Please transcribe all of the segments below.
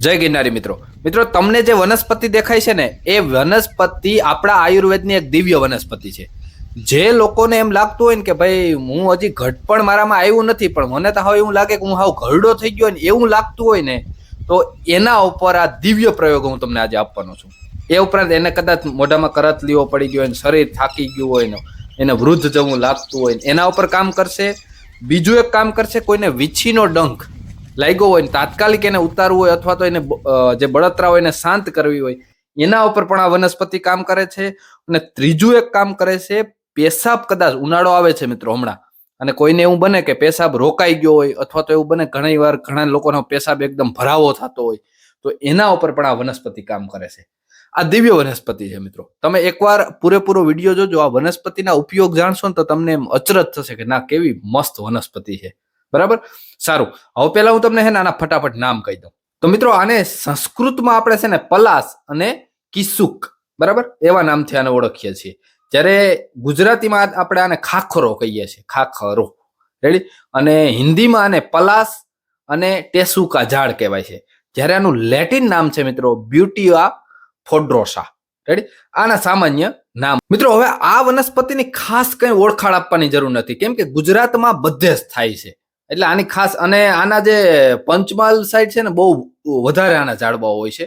જય ગિરનારી મિત્રો. મિત્રો, તમને જે વનસ્પતિ દેખાય છે ને, એ વનસ્પતિ આપણા આયુર્વેદની એક દિવ્ય વનસ્પતિ છે. જે લોકોને એમ લાગતું હોય ને કે ભાઈ, હું હજી ઘટપણ મારામાં આવ્યું નથી, પણ મને તો હવે એવું લાગે કે હું હાવ ઘરડો થઈ ગયો ને એવું લાગતું હોય ને, તો એના ઉપર આ દિવ્ય પ્રયોગ હું તમને આજે આપવાનો છું. એ ઉપરાંત એને કદાચ મોઢામાં કરત લીવો પડી ગયો હોય શરીર થાકી ગયું હોય ને, એને વૃદ્ધ જવું લાગતું હોય એના ઉપર કામ કરશે. બીજું એક કામ કરશે, કોઈને વીછીનો ડંખ. લાગ્યો હોય ને, તાત્કાલિક એને ઉતારવું હોય અથવા તો એને જે બળતરા હોય એને શાંત કરવી હોય, એના ઉપર પણ આ વનસ્પતિ કામ કરે છે. અને ત્રીજું એક કામ કરે છે, પેશાબ કદાચ ઉનાળો આવે છે મિત્રો હમણાં. અને કોઈને એવું બને કે પેશાબ રોકાઈ ગયો હોય અથવા તો એવું બને ઘણી વાર ઘણા લોકોનો પેશાબ એકદમ ભરાવો થતો હોય, તો એના ઉપર પણ આ વનસ્પતિ કામ કરે છે. આ દિવ્ય વનસ્પતિ છે મિત્રો. તમે એકવાર પૂરેપૂરો વીડિયો જોજો. આ વનસ્પતિના ઉપયોગ જાણશો ને તો તમને અચરજ થશે કે ના, કેવી મસ્ત વનસ્પતિ છે. બરાબર? સારું. હવે પહેલા હું તમને હે ને આના ફટાફટ નામ કહી દઉં. તો મિત્રો આને સંસ્કૃતમાં આપણે છે ને પલાસ અને કિસુક, બરાબર? એવા નામથી આને ઓળખીએ છીએ. જ્યારે ગુજરાતીમાં આપણે આને ખાખરો કહીએ છીએ. ખાખરો. રેડી અને હિન્દીમાં આને પલાસ અને ટેસુકા ઝાડ કહેવાય છે. જ્યારે આનું લેટિન નામ છે મિત્રો બ્યુટીઆ ફોડ્રોસા. રેડી આના સામાન્ય નામ. મિત્રો, હવે આ વનસ્પતિની ખાસ કઈ ઓળખાણ આપવાની જરૂર નથી. કેમ કે ગુજરાતમાં બધે જ થાય છે. એટલે આની ખાસ, અને આના જે પંચમહાલ સાઈડ છે ને, બહુ વધારે આના ઝાડવાઓ હોય છે.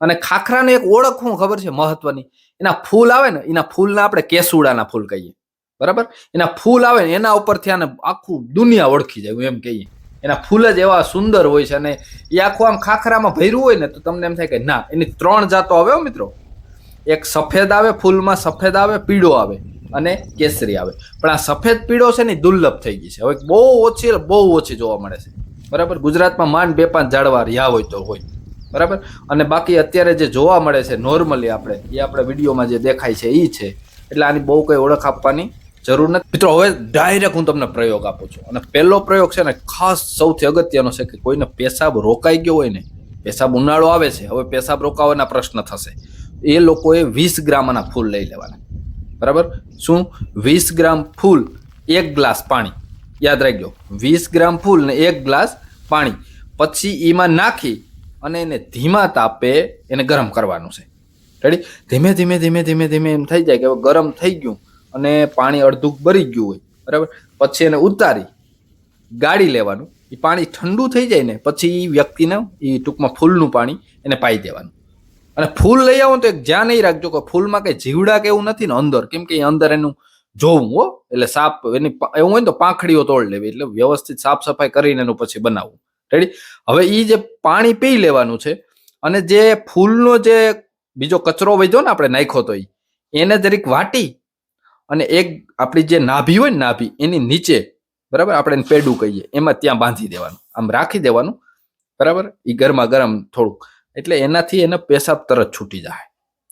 અને ખાખરાની એક ઓળખ શું ખબર છે? મહત્વની. એના ફૂલ આવે ને, એના ફૂલને આપણે કેસુડાના ફૂલ કહીએ. બરાબર? એના ફૂલ આવે ને, એના ઉપરથી આને આખું દુનિયા ઓળખી જાય એમ કહીએ. એના ફૂલ જ એવા સુંદર હોય છે, અને એ આખું આમ ખાખરામાં ભર્યું હોય ને, તો તમને એમ થાય કે ના, એની ત્રણ જાતો આવે મિત્રો. એક સફેદ આવે, ફૂલમાં સફેદ આવે, પીળો આવે. અને કેસરી આવે. પણ આ સફેદ પીળો છે ને દુર્લભ થઈ ગઈ છે. હવે બહુ ઓછી બહુ ઓછી જોવા મળે છે. બરાબર? ગુજરાતમાં માંડ બે પાંચ ઝાડવા રહ્યા હોય તો હોય. બરાબર? અને બાકી અત્યારે જે જોવા મળે છે નોર્મલી આપણે, એ આપણે વિડીયોમાં જે દેખાય છે એ છે. એટલે આની બહુ કંઈ ઓળખ આપવાની જરૂર નથી. મિત્રો, હવે ડાયરેક્ટ હું તમને પ્રયોગ આપું છું. અને પહેલો પ્રયોગ છે ને ખાસ સૌથી અગત્યનો છે કે કોઈને પેશાબ રોકાઈ ગયો હોય ને, પેશાબ ઉનાળો આવે છે, હવે પેશાબ રોકાવાના પ્રશ્ન થશે. એ લોકોએ વીસ ગ્રામના ફૂલ લઈ લેવાના. બરાબર? શું? વીસ ગ્રામ ફૂલ, એક ગ્લાસ પાણી. યાદ રાખજો, વીસ ગ્રામ ફૂલ ને એક ગ્લાસ પાણી. પછી એમાં નાખી અને એને ધીમા તાપે એને ગરમ કરવાનું છે. રેડી ધીમે ધીમે ધીમે ધીમે ધીમે એમ થઈ જાય કે હવે ગરમ થઈ ગયું અને પાણી અડધું બરી ગયું હોય. બરાબર? પછી એને ઉતારી, ગાળી લેવાનું. એ પાણી ઠંડુ થઈ જાય ને, પછી એ વ્યક્તિને એ ટૂંકમાં ફૂલનું પાણી એને પાઈ દેવાનું. અને ફૂલ લઈ આવો તો એક જ્યાં નહીં રાખજો કે ફૂલમાં કઈ જીવડા કે એવું નથી ને અંદર. કેમ કે અંદર એનું જોવું હો, એટલે સાપ એની એવું હોય ને તો પાંખડીઓ તોડ લેવી, એટલે વ્યવસ્થિત સાફ સફાઈ કરીને એનું પછી બનાવવું. રેડી હવે એ જે પાણી પી લેવાનું છે અને જે ફૂલનો જે બીજો કચરો વહીજો ને આપણે નાખ્યો તો એને જરીક વાટી અને એક આપણી જે નાભી હોય ને નાભી, એની નીચે, બરાબર? આપણે પેડું કહીએ, એમાં ત્યાં બાંધી દેવાનું. આમ રાખી દેવાનું. બરાબર? એ ગરમા ગરમ થોડુંક એટલે એનાથી એને પેશાબ તરત છૂટી જાય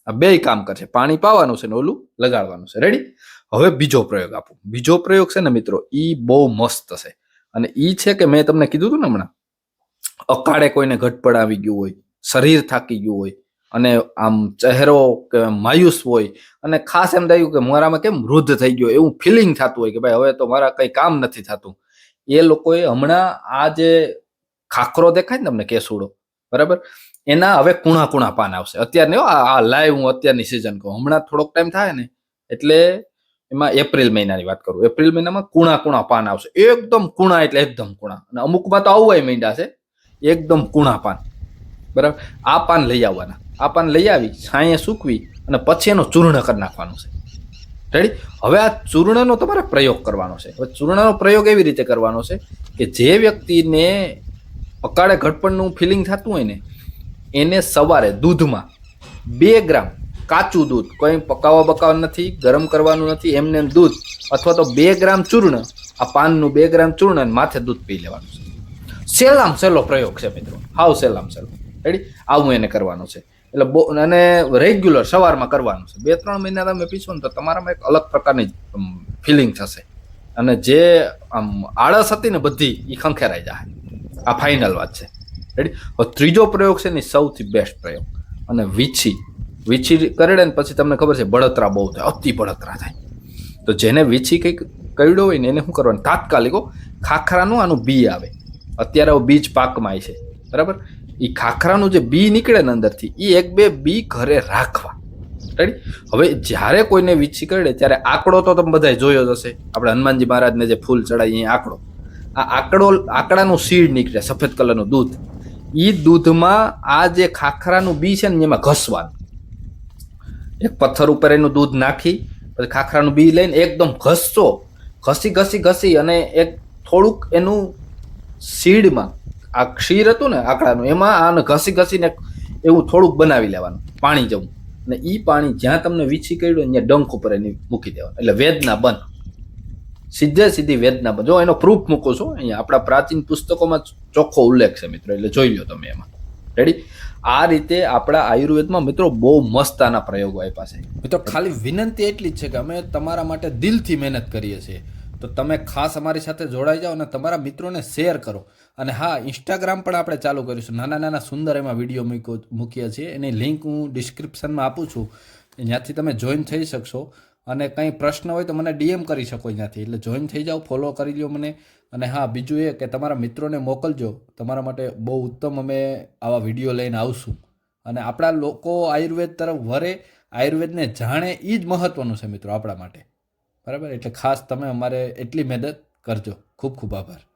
આ બે કામ કરશે. પાણી પાવાનું છે ને ઓલું, લગાડવાનું છે. રેડી હવે બીજો પ્રયોગ આપું. બીજો પ્રયોગ છે ને મિત્રો, ઈ બહુ મસ્ત છે. અને ઈ છે કે મેં તમને કીધું હતું ને હમણાં, અકાળે કોઈને ઘટપડ આવી ગયું હોય, શરીર થાકી ગયું હોય, અને આમ ચહેરો કે માયુસ હોય, અને ખાસ એમ થયું કે મારામાં કેમ વૃદ્ધ થઈ ગયો, એવું ફિલિંગ થતું હોય કે ભાઈ હવે તો મારા કઈ કામ નથી થતું. એ લોકોએ હમણાં આ જે ખાખરો દેખાય ને તમને કેસુડો, બરાબર? એના હવે કુણા કુણા પાન આવશે. અત્યારે નહીં આ આ લાઈવ હું અત્યારની સિઝન કહું. હમણાં થોડોક ટાઈમ થાય ને, એટલે એમાં એપ્રિલ મહિનાની વાત કરું. એપ્રિલ મહિનામાં કુણા કુણા પાન આવશે. એકદમ કુણા એટલે એકદમ કુણા. અને અમુકમાં તો આવવાય મીંડા છે. એકદમ કુણા પાન. બરાબર? આ પાન લઈ આવવાના. આ પાન લઈ આવી, છાંયે સૂકવી અને પછી એનો ચૂર્ણ કરી નાખવાનું છે. રેડી હવે આ ચૂર્ણનો તમારે પ્રયોગ કરવાનો છે. હવે ચૂર્ણનો પ્રયોગ એવી રીતે કરવાનો છે કે જે વ્યક્તિને અકાળે ઘટપણનું ફિલિંગ થતું હોય ને એને સવારે દૂધમાં બે ગ્રામ કાચું દૂધ, કોઈ પકાવવા બકાવવા નથી, ગરમ કરવાનું નથી, એમને એમ દૂધ અથવા તો બે ગ્રામ ચૂર્ણ, આ પાનનું બે ગ્રામ ચૂર્ણ અને માથે દૂધ પી લેવાનું છે. સહેલામ સહેલો પ્રયોગ છે મિત્રો. હાવ સહેલામ સહેલો રેડી આવું એને કરવાનું છે. એટલે બહુ અને રેગ્યુલર સવારમાં કરવાનું છે. બે, ત્રણ મહિના તમે પીશો ને તો તમારામાં એક અલગ પ્રકારની ફિલિંગ થશે. અને જે, આમ, આળસ હતી ને બધી એ ખંખેરાઈ જાય આ ફાઇનલ વાત છે. રેડી હવે ત્રીજો પ્રયોગ છે ને સૌથી બેસ્ટ પ્રયોગ. અને વીછી. વીછી કરડે ને પછી તમને ખબર છે બળતરા બહુ થાય, અતિ બળતરા થાય. તો જેને વીછી કંઈક કરડ્યો હોય ને એને શું કરવાનું? તાત્કાલિકો ખાખરાનું આનું બી આવે. અત્યારે બીજ પાકમાં છે. બરાબર? એ ખાખરાનું જે બી નીકળે ને અંદરથી એ એક બે બી ઘરે રાખવા. રેડી હવે જ્યારે કોઈને વીછી કરડે, ત્યારે આંકડો તો તમે બધાય જોયો જ હશે. આપણે હનુમાનજી મહારાજને જે ફૂલ ચડાવીએ આંકડો. આ આંકડો, આંકડાનું સીડ નીકળે, સફેદ કલરનું દૂધ. એ દૂધમાં આ જે ખાખરાનું બી છે ને, એમાં ઘસવાનું. એક પથ્થર ઉપર એનું દૂધ નાખી, પછી ખાખરાનું બી લઈને એકદમ ઘસશો ઘસી ઘસી ઘસી અને એક થોડુંક એનું સીડમાં, આ ક્ષીર હતું ને આકડાનું, એમાં આને ઘસી, ઘસીને એવું થોડુંક બનાવી લેવાનું, પાણી જવું. અને એ પાણી જ્યાં તમને વીછી કર્યું ત્યાં ડંખ ઉપર એની મૂકી દેવાનું. એટલે વેદના બંધ. સીધે સીધી વેદના જો એનો પ્રૂફ મૂકું છું, અહીંયા આપણા પ્રાચીન પુસ્તકોમાં ચોખ્ખો ઉલ્લેખ છે મિત્રો, એટલે જોઈ લો તમે એમાં. રેડી આ રીતે આપણા આયુર્વેદમાં મિત્રો બહુ મસ્ત આના પ્રયોગો આપ્યા છે. મિત્રો, ખાલી વિનંતી એટલી જ છે કે અમે તમારા માટે દિલથી મહેનત કરીએ છીએ. તો તમે ખાસ અમારી સાથે જોડાઈ જાઓ અને તમારા મિત્રોને શેર કરો. અને હા ઇન્સ્ટાગ્રામ પણ આપણે ચાલુ કરીશું. નાના નાના સુંદર એમાં વીડિયો મૂકો મૂકીએ છીએ. એની લિંક હું ડિસ્ક્રિપ્શનમાં આપું છું. ત્યાંથી તમે જોઈન થઈ શકશો. અને કંઈ પ્રશ્ન હોય તો મને ડીએમ કરી શકો અહીંયાથી. એટલે જોઈન થઈ જાઓ, ફોલો કરી લો મને. અને હા, બીજું એ કે તમારા મિત્રોને મોકલજો. તમારા માટે બહુ ઉત્તમ અમે આવા વીડિયો લઈને આવશું. અને આપણા લોકો આયુર્વેદ તરફ વરે. આયુર્વેદને જાણે એ જ મહત્વનું છે મિત્રો આપણા માટે. બરાબર? એટલે ખાસ તમે અમારે એટલી મદદ કરજો. ખૂબ ખૂબ આભાર.